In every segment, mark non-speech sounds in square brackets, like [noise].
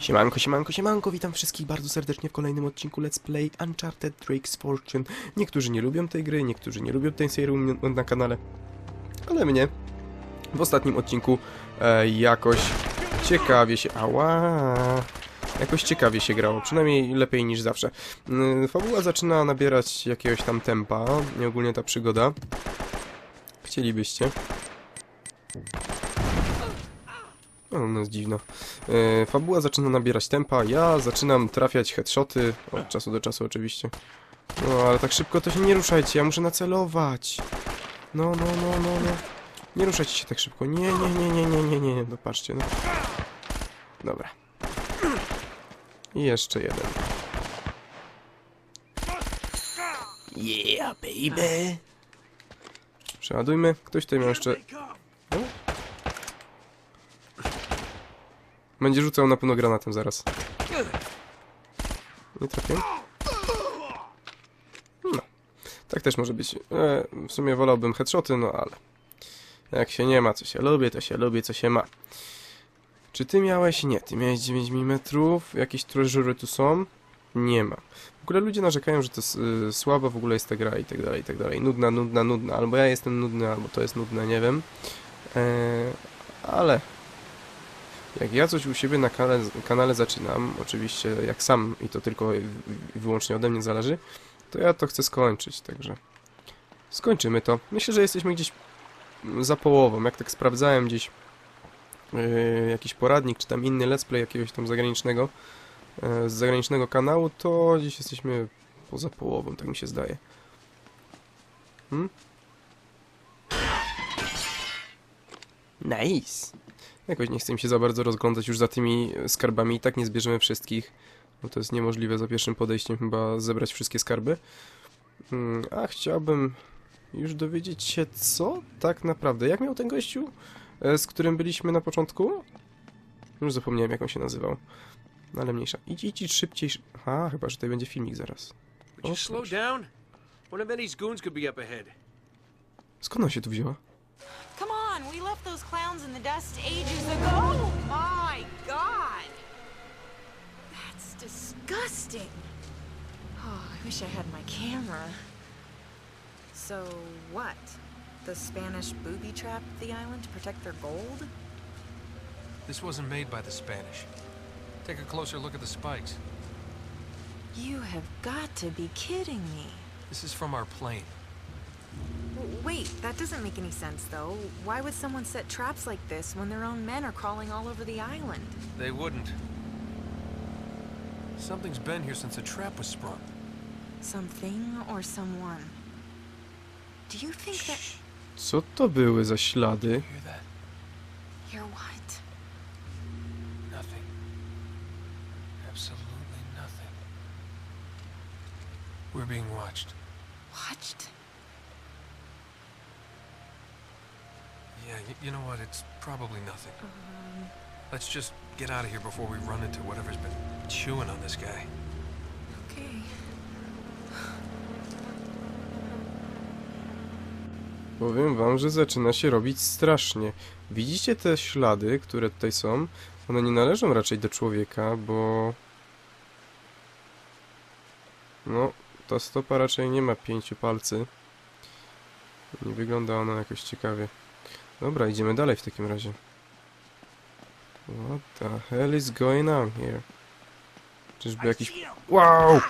Siemanko, siemanko, siemanko, witam wszystkich bardzo serdecznie w kolejnym odcinku Let's Play Uncharted Drake's Fortune. Niektórzy nie lubią tej gry, niektórzy nie lubią tej serii na kanale, ale mnie w ostatnim odcinku e, jakoś ciekawie się... Ała! Jakoś ciekawie się grało, przynajmniej lepiej niż zawsze. Mm, Fabuła zaczyna nabierać jakiegoś tam tempa, nie ogólnie ta przygoda. Chcielibyście. O, no jest dziwno. E, fabuła zaczyna nabierać tempa, ja zaczynam trafiać headshoty, od czasu do czasu oczywiście. No, ale tak szybko to się nie ruszajcie, ja muszę nacelować. No, no, no, no, no. Nie ruszajcie się tak szybko. Nie, nie, nie, nie, nie, nie, nie, no patrzcie, no. Dobra. I jeszcze jeden. Yeah, baby! Przeładujmy. Ktoś tutaj miał jeszcze... Będzie rzucał na pewno granatem zaraz. Nie trafię? No. Tak też może być. E, w sumie wolałbym headshoty, no ale... Jak się nie ma, co się lubię, to się lubię, co się ma. Czy ty miałeś? Nie, ty miałeś 9 mm. Jakieś treasury tu są? Nie ma. W ogóle ludzie narzekają, że to y, słaba w ogóle jest ta gra i tak dalej, i tak dalej. Nudna, nudna, nudna. Albo ja jestem nudny, albo to jest nudne, nie wiem. E, ale jak ja coś u siebie na kanale, kanale zaczynam, oczywiście jak sam i to tylko i wyłącznie ode mnie zależy, to ja to chcę skończyć, także skończymy to. Myślę, że jesteśmy gdzieś za połową. Jak tak sprawdzałem gdzieś yy, jakiś poradnik, czy tam inny let's play jakiegoś tam zagranicznego, yy, z zagranicznego kanału, to gdzieś jesteśmy poza połową, tak mi się zdaje. Hmm? Nice! Jakoś nie chcę mi się za bardzo rozglądać już za tymi skarbami. I tak nie zbierzemy wszystkich. Bo to jest niemożliwe za pierwszym podejściem chyba zebrać wszystkie skarby. Mm, A chciałbym już dowiedzieć się, co tak naprawdę. Jak miał ten gościu, e, z którym byliśmy na początku? Już zapomniałem, jak on się nazywał. No ale mniejsza. Idź, idź, szybciej. sz- A, chyba, że tutaj będzie filmik zaraz. Ahead. Skąd on się tu wzięła? Those clowns in the dust ages ago. Oh my god! That's disgusting. Oh, I wish I had my camera. So, what? The Spanish booby trapped the island to protect their gold? This wasn't made by the Spanish. Take a closer look at the spikes. You have got to be kidding me. This is from our plane. W- Wait, that doesn't make any sense, though. Why would someone set traps like this when their own men are crawling all over the island? They wouldn't. Something's been here since a trap was sprung. Something or someone? Do you think that. Co to były za ślady? Hear that? You're what? Nothing. Absolutely nothing. We're being watched. Watched? Yeah, y- you know what? It's probably nothing. Um, Let's just get out of here before we run into whatever's been chewing on this guy. okay. Powiem wam, że zaczyna się robić strasznie. Widzicie te ślady, które tutaj są? One nie należą raczej do człowieka, bo... No, ta stopa raczej nie ma pięciu palcy. Nie wygląda ona jakoś ciekawie. Dobra, idziemy dalej w takim razie. What the hell is going on here? Czyżby jakiś... Wow!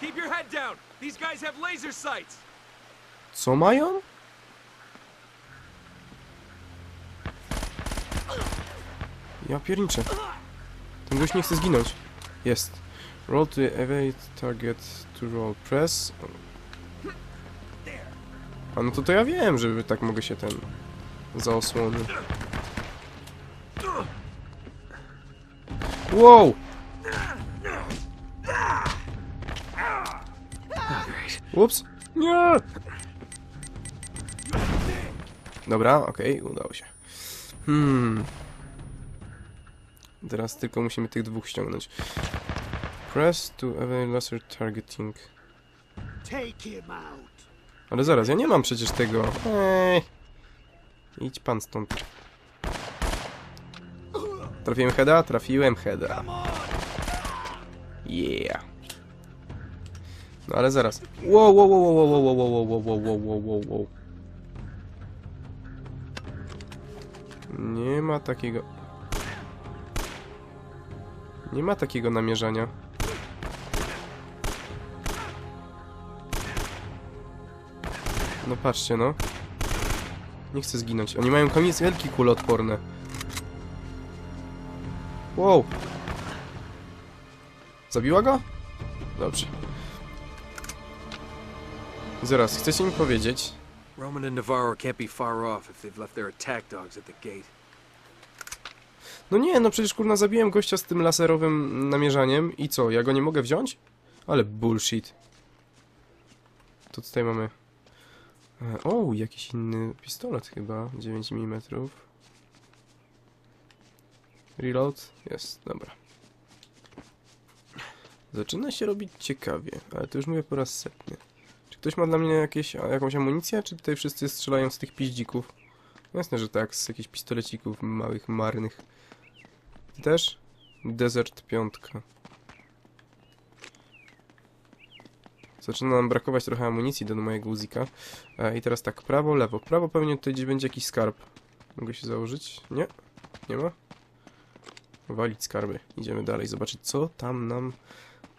Keep your head down. These guys have laser sights. Co mają? Ja pierniczę. Ten gość nie chce zginąć. Jest. Roll to evade target to roll press. A no to to ja wiem, że tak mogę się ten zaosłonić. Wow! Ups! Nie! Dobra, okej, udało się. Hmm. Teraz tylko musimy tych dwóch ściągnąć. Press to avail laser targeting. Take him out. Ale zaraz, ja nie mam przecież tego. Ej. Idź pan stąd. Trafiłem heada? Trafiłem heada. Yeah. No ale zaraz. Wow, wow, wow, wow, wow, wow, wow, wow, wow, wow, wow, wow, wow. Nie ma takiego... Nie ma takiego namierzania. No patrzcie, no. Nie chcę zginąć. Oni mają kamizelki kuloodporne. Wow. Zabiła go? Dobrze. Zaraz, chcecie mi powiedzieć, Roman and Navarro can't be far off if they've left their attack dogs at the gate. No nie, no przecież kurna zabiłem gościa z tym laserowym namierzaniem i co, ja go nie mogę wziąć? Ale bullshit. To tutaj mamy... E, O, jakiś inny pistolet chyba, 9 mm. Reload? Jest, dobra. Zaczyna się robić ciekawie, ale to już mówię po raz setny. Czy ktoś ma dla mnie jakieś, jakąś amunicję, czy tutaj wszyscy strzelają z tych piździków? Jasne, że tak, z jakichś pistolecików małych, marnych. Też? Desert piątka. Zaczyna nam brakować trochę amunicji do mojego uzika. E, I teraz tak, prawo, lewo. Prawo pewnie tutaj gdzieś będzie jakiś skarb. Mogę się założyć? Nie? Nie ma? Walić skarby. Idziemy dalej, zobaczyć co tam nam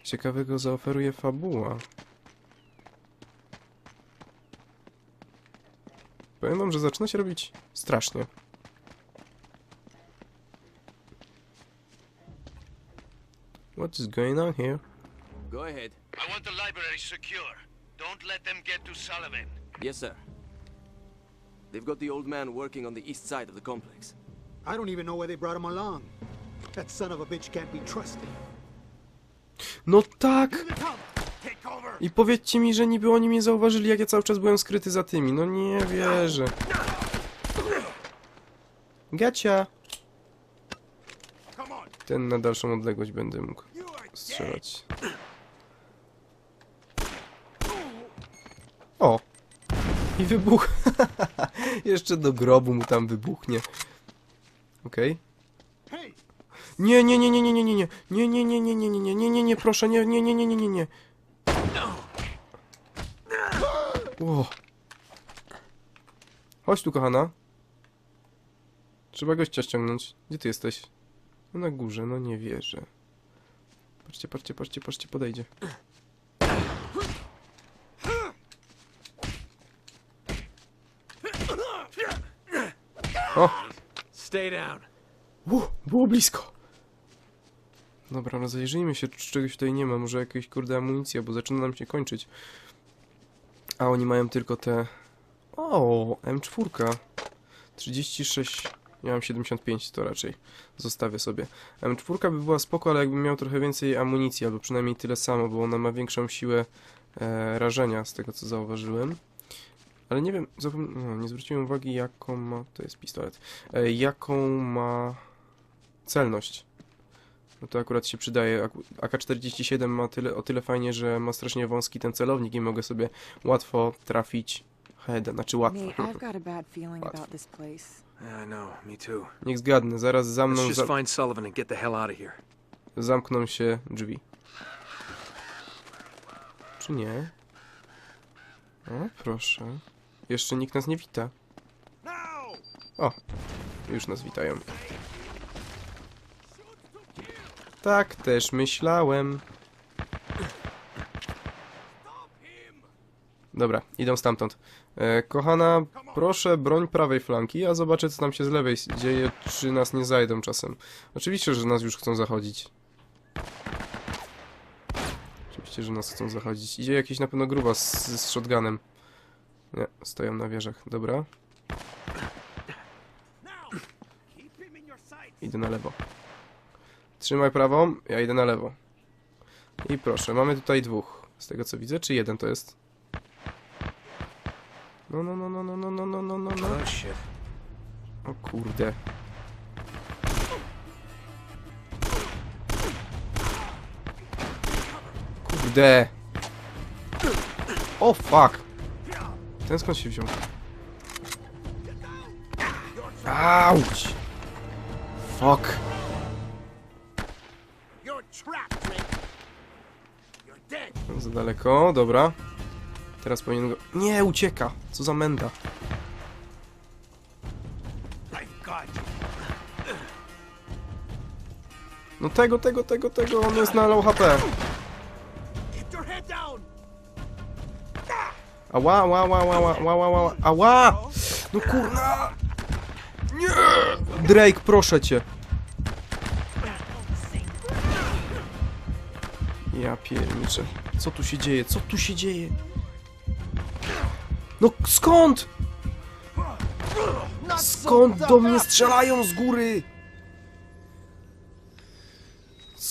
ciekawego zaoferuje fabuła. Powiem wam, że zaczyna się robić strasznie. What is going on here? Go ahead. I want the library secure. Don't let them get to Sullivan. Yes, sir. They've got the old man working on the east side of the complex. I don't even know why they brought him along. That son of a bitch can't be trusted. No tak! I powiedzcie mi, że niby oni mnie zauważyli, jak ja cały czas byłem skryty za tymi. No nie wierzę. Gacia! Ten na dalszą odległość będę mógł strzelać. I wybuch. Jeszcze do grobu mu tam wybuchnie. Okej. Nie, nie, nie, nie, nie, nie, nie, nie, nie, nie, nie, nie, nie, nie, nie, nie, nie, nie, proszę, nie, nie, nie, nie, nie, nie, nie. Chodź tu, kochana. Trzeba gościa ściągnąć. Gdzie ty jesteś? No na górze, no nie wierzę. Patrzcie, patrzcie, patrzcie, patrzcie, podejdzie. O! Stay down. U, było blisko. Dobra, no zajrzyjmy się, czy czegoś tutaj nie ma. Może jakieś kurde amunicja, bo zaczyna nam się kończyć. A oni mają tylko te... O, M4. 36... Ja mam 75, to raczej zostawię sobie. M4 by była spoko, ale jakbym miał trochę więcej amunicji, albo przynajmniej tyle samo, bo ona ma większą siłę e, rażenia, z tego co zauważyłem. Ale nie wiem, zapom... no, nie zwróciłem uwagi, jaką ma... To jest pistolet. E, jaką ma celność. No to akurat się przydaje. Ak- AK-47 ma tyle, o tyle fajnie, że ma strasznie wąski ten celownik i mogę sobie łatwo trafić heada, znaczy łatwo. Nate, I've got a bad feeling about this place. Yeah, I know. Me too. Niech zgadnę, zaraz za mną Let's just za find Sullivan and get the hell out of here. zamkną się drzwi. Czy nie? O, proszę. Jeszcze nikt nas nie wita. O, już nas witają. Tak też myślałem. Dobra, idą stamtąd. E, kochana, proszę broń prawej flanki, a zobaczę co tam się z lewej dzieje, czy nas nie zajdą czasem. Oczywiście, że nas już chcą zachodzić. Oczywiście, że nas chcą zachodzić. Idzie jakiś na pewno gruba z, z shotgunem. Nie, stoją na wieżach, dobra. Idę na lewo. Trzymaj prawą, ja idę na lewo. I proszę, mamy tutaj dwóch. Z tego co widzę, czy jeden to jest? No, no, no, no, no, no, no, no, no, no, no. O kurde. Kurde. O fuck. Ten skąd się wziął? Auć! Fuck. Za daleko, dobra. Teraz powinien go... Nie, ucieka! Co za menda. No tego, tego, tego, tego, on jest na low HP. Ała, ała, ała, ała, ała, ała, ała! No kurna! Nie! Drake, proszę cię. Ja pierniczę. Co tu się dzieje? Co tu się dzieje? No skąd? Skąd do mnie strzelają z góry?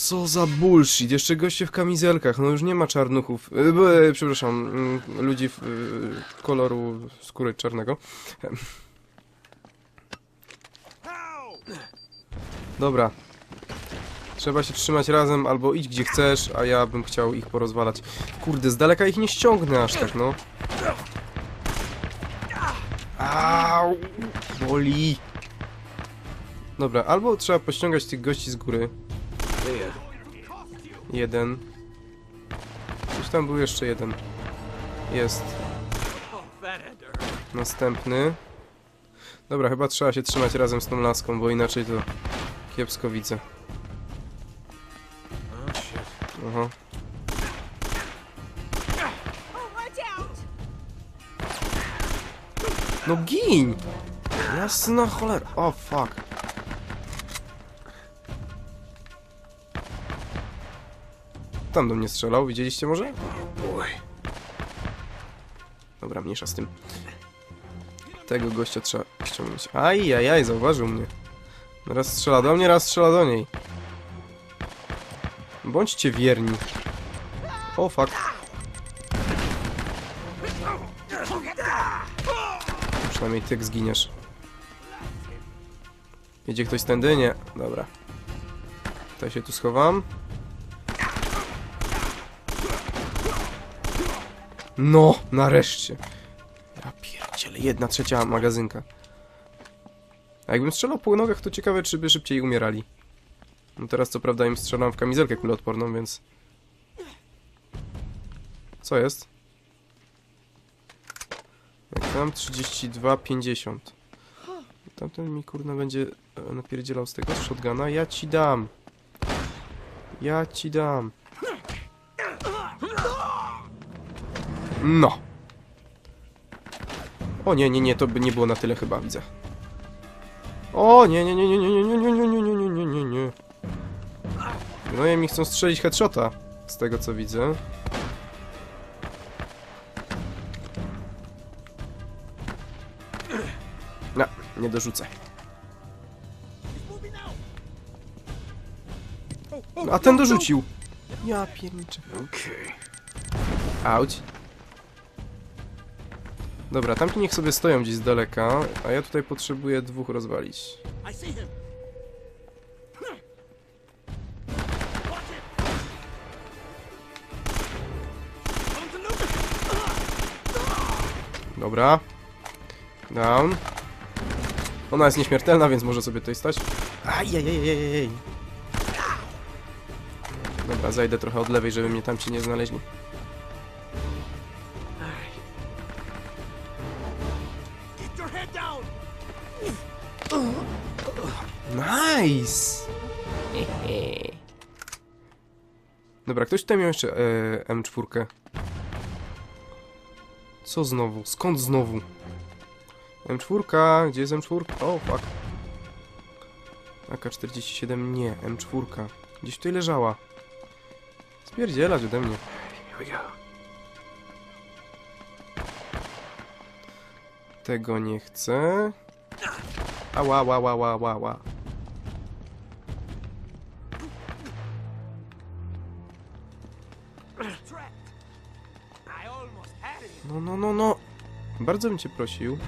Co za bullshit. Jeszcze goście w kamizelkach. No już nie ma czarnuchów. E, b- przepraszam, mm, ludzi w, e, koloru skóry czarnego. Dobra. Trzeba się trzymać razem, albo idź gdzie chcesz, a ja bym chciał ich porozwalać. Kurde, z daleka ich nie ściągnę aż tak, no. Au! Boli! Dobra, albo trzeba pościągać tych gości z góry. Jeden. Gdzieś tam był jeszcze jeden. Jest. Następny. Dobra, chyba trzeba się trzymać razem z tą laską, bo inaczej to kiepsko widzę. Oh. Aha. No gin! Jasna cholera. O, fuck. Tam do mnie strzelał, widzieliście może? Dobra, mniejsza z tym. Tego gościa trzeba ściągnąć. Aj, aj, aj, zauważył mnie. Raz strzela do mnie, raz strzela do niej. Bądźcie wierni. O, fuck. Przynajmniej ty zginiesz. Jedzie ktoś tędy? Nie. Dobra. Tutaj się tu schowam. No, nareszcie. Ja pierdzielę, jedna trzecia magazynka. A jakbym strzelał po nogach, to ciekawe, czy by szybciej umierali. No teraz co prawda im strzelam w kamizelkę kuloodporną, więc... Co jest? Jak tam 32,50. Tamten mi kurna będzie e, napierdzielał z tego shotguna. Ja ci dam. Ja ci dam. No. O nie, nie, nie, to by nie było na tyle chyba, widzę. O nie, nie, nie, nie, nie, nie, nie, nie, nie, nie, nie, nie, nie, nie, nie. No i mi chcą strzelić headshota, z tego co widzę. No, nie dorzucę. No, a ten dorzucił. Ja pierniczę. Okay. Auć. Dobra, tamci niech sobie stoją gdzieś z daleka, a ja tutaj potrzebuję dwóch rozwalić. Dobra. Down. Ona jest nieśmiertelna, więc może sobie tutaj stać. Dobra, zajdę trochę od lewej, żeby mnie tamci nie znaleźli. Nice! [laughs] Dobra, ktoś tutaj miał jeszcze e, M4. Co znowu? Skąd znowu? M4, gdzie jest M4? O, fuck. AK-47, nie, M4. Gdzieś tutaj leżała. Spierdzielać ode mnie. Tego nie chcę. Ała, ła, ła, ła, ła, No, no. Bardzo bym cię prosił.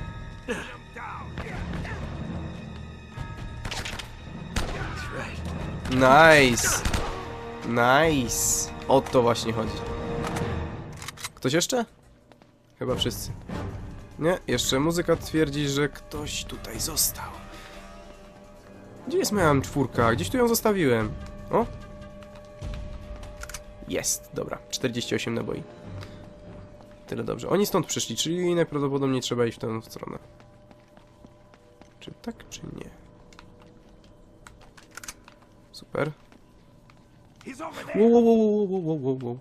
Nice. Nice. O to właśnie chodzi. Ktoś jeszcze? Chyba wszyscy. Nie, jeszcze muzyka twierdzi, że ktoś tutaj został. Gdzie jest moja czwórka? Gdzieś tu ją zostawiłem. O! Jest, dobra. 48 naboi. Tyle dobrze. Oni stąd przyszli, czyli najprawdopodobniej trzeba iść w tę stronę. Czy tak, czy nie? Super. Wow, wow, wow, wow, wow, wow, wow.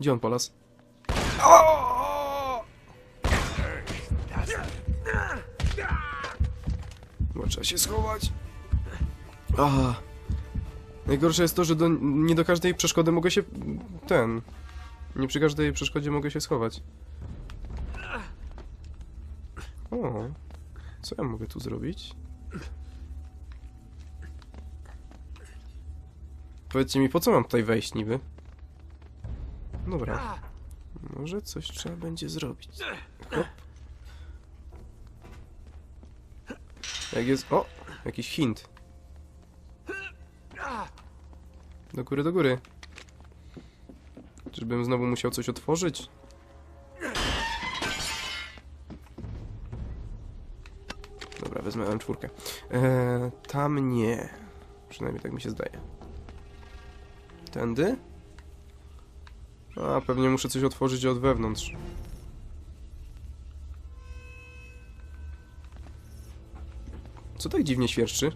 Gdzie on polas? Chyba trzeba się schować. Aha. Najgorsze jest to, że do, nie do każdej przeszkody mogę się... Ten... Nie przy każdej przeszkodzie mogę się schować. O, co ja mogę tu zrobić? Powiedzcie mi, po co mam tutaj wejść niby? Dobra. Może coś trzeba będzie zrobić. Hop. Jak jest... O! Jakiś hint. Do góry, do góry. Czyżbym znowu musiał coś otworzyć? Dobra, wezmę M4. Eee, tam nie. Przynajmniej tak mi się zdaje. Tędy? A, pewnie muszę coś otworzyć od wewnątrz. Co tak dziwnie świerszczy?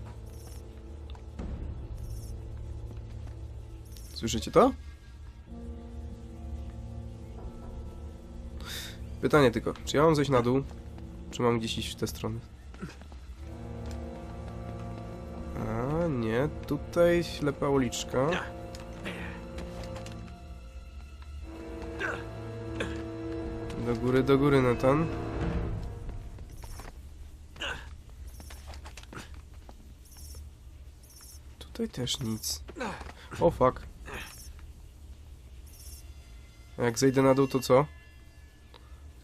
Słyszycie to? Pytanie tylko, czy ja mam zejść na dół, czy mam gdzieś iść w tę stronę? A, nie, tutaj ślepa uliczka. Do góry, do góry, Nathan. Tutaj też nic. O fuck. Jak zejdę na dół, to co?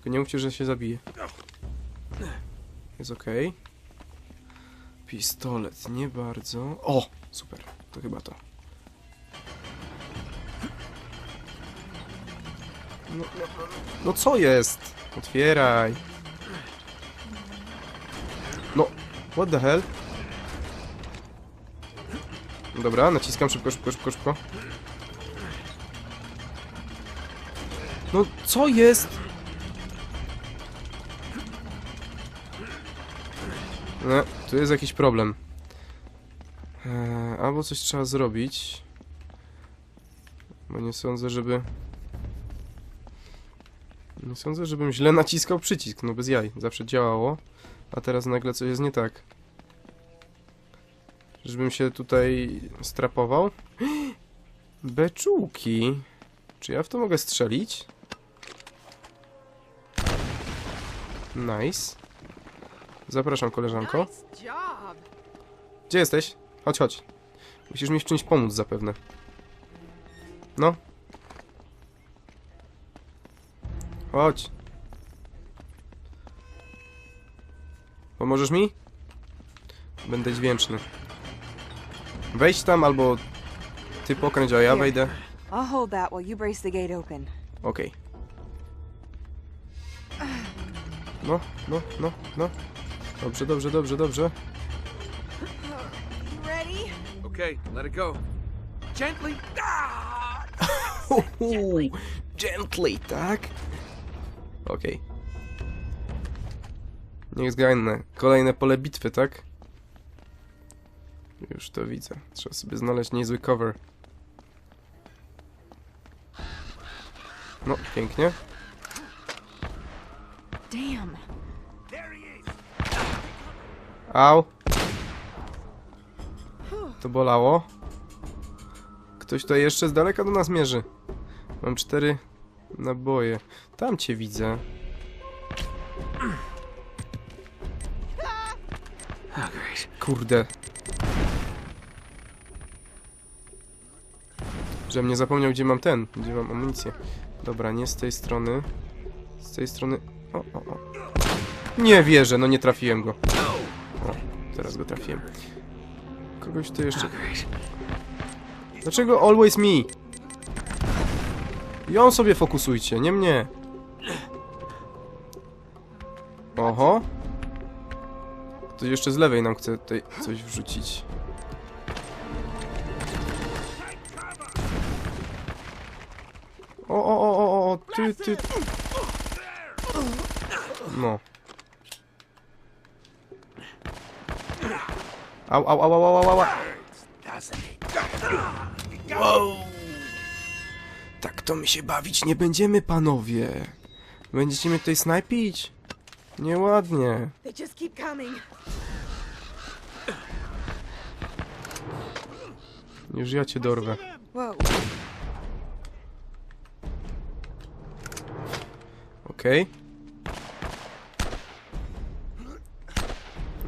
Tylko nie mówcie, że się zabije. Jest okej. Pistolet, nie bardzo. O! Super, to chyba to. No, no, no, no co jest? Otwieraj. No, what the hell? Dobra, naciskam szybko, szybko, szybko, szybko. No, co jest? No, tu jest jakiś problem. Eee, albo coś trzeba zrobić. Bo nie sądzę, żeby... Nie sądzę, żebym źle naciskał przycisk, no bez jaj. Zawsze działało, a teraz nagle coś jest nie tak. Żebym się tutaj strapował. [gasps] Beczułki. Czy ja w to mogę strzelić? Nice. Zapraszam, koleżanko. Gdzie jesteś? Chodź, chodź. Musisz mi w czymś pomóc zapewne. No. Chodź. Pomożesz mi? Będę dźwięczny. Wejdź tam albo ty pokręć, a ja wejdę. Okej. No, no, no, no. Dobrze, dobrze, dobrze, dobrze. Ready? Okay, let it go. Gently. [laughs] Ah! Uhu, gently, tak? Okej. Niech zgadnę. Kolejne pole bitwy, tak? Już to widzę. Trzeba sobie znaleźć niezły cover. No, pięknie. Damn. Au. To bolało. Ktoś tutaj jeszcze z daleka do nas mierzy. Mam cztery naboje. Tam cię widzę. Kurde. Żebym nie zapomniał, gdzie mam ten, gdzie mam amunicję. Dobra, nie z tej strony. Z tej strony... O, o, o. Nie wierzę, no nie trafiłem go. O, teraz go trafiłem. Kogoś tu jeszcze... Dlaczego always me? Ją sobie fokusujcie, nie mnie. Oho. Ktoś jeszcze z lewej nam chce tutaj coś wrzucić. O, o, o, o, o, ty, ty. No. Au, au, au, au, au, au, au. Wow. Tak to my się bawić nie będziemy, panowie. Będziecie mnie tutaj snajpić? Nieładnie. Już ja cię dorwę. Okej.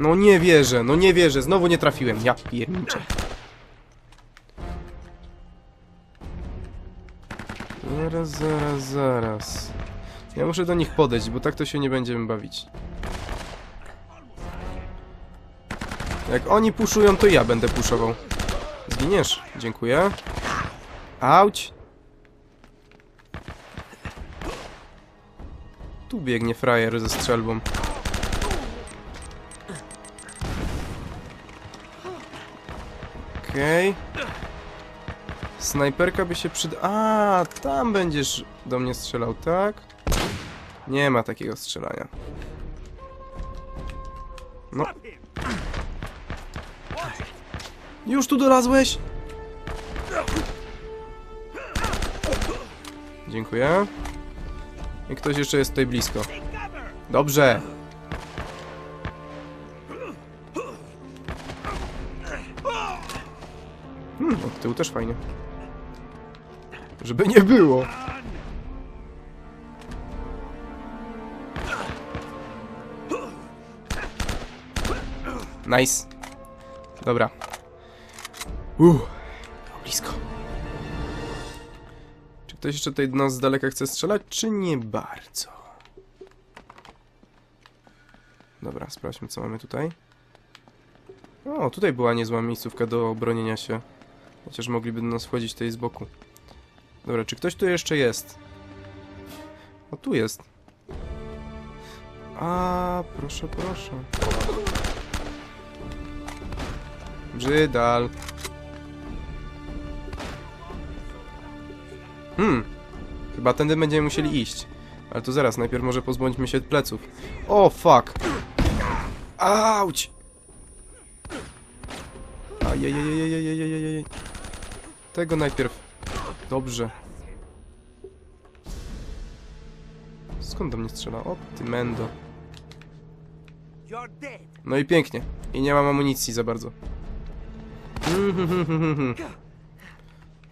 No nie wierzę, no nie wierzę, znowu nie trafiłem, ja pierniczę. Zaraz, zaraz, zaraz. Ja muszę do nich podejść, bo tak to się nie będziemy bawić. Jak oni puszują, to ja będę puszował. Zginiesz, dziękuję. Auć. Tu biegnie frajer ze strzelbą. Okej. Snajperka by się przyda... A, tam będziesz do mnie strzelał, tak? Nie ma takiego strzelania. No. Już tu dolazłeś? Dziękuję. I ktoś jeszcze jest tutaj blisko. Dobrze. Hmm, od tyłu też fajnie. Żeby nie było. Nice. Dobra. Uff, blisko. Czy ktoś jeszcze tutaj do nas z daleka chce strzelać, czy nie bardzo? Dobra, sprawdźmy co mamy tutaj. O, tutaj była niezła miejscówka do obronienia się. Chociaż mogliby do nas wchodzić tutaj z boku. Dobra, czy ktoś tu jeszcze jest? O, tu jest. A, proszę, proszę. Brzydal. Hmm. Chyba tędy będziemy musieli iść. Ale to zaraz, najpierw może pozbądźmy się pleców. O, fuck. Auć! Ajajajajajajajajajaj. Tego najpierw. Dobrze. Skąd do mnie strzela? O, ty mendo. No i pięknie. I nie mam amunicji za bardzo.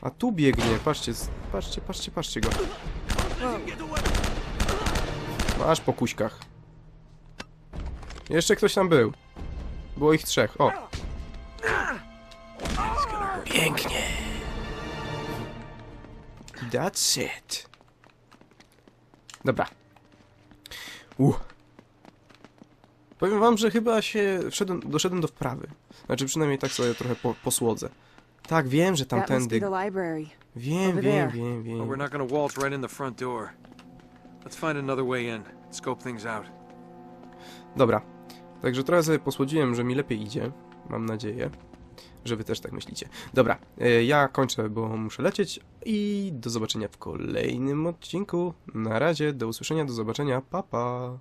A tu biegnie, patrzcie, patrzcie, patrzcie, patrzcie go. Masz po kuśkach. Jeszcze ktoś tam był. Było ich trzech, o. Pięknie. That's it. Dobra. Uh. Powiem wam, że chyba się wszedłem, doszedłem do wprawy. Znaczy przynajmniej tak sobie trochę po, posłodzę. Tak, wiem, że tamtędy. the library. Wiem, over wiem, there. wiem, But we're wiem. not gonna waltz right in the front door. Let's find another way in. Scope things out. Dobra. Także trochę sobie posłodziłem, że mi lepiej idzie. Mam nadzieję, że wy też tak myślicie. Dobra, e, ja kończę, bo muszę lecieć i do zobaczenia w kolejnym odcinku. Na razie, do usłyszenia, do zobaczenia, pa pa.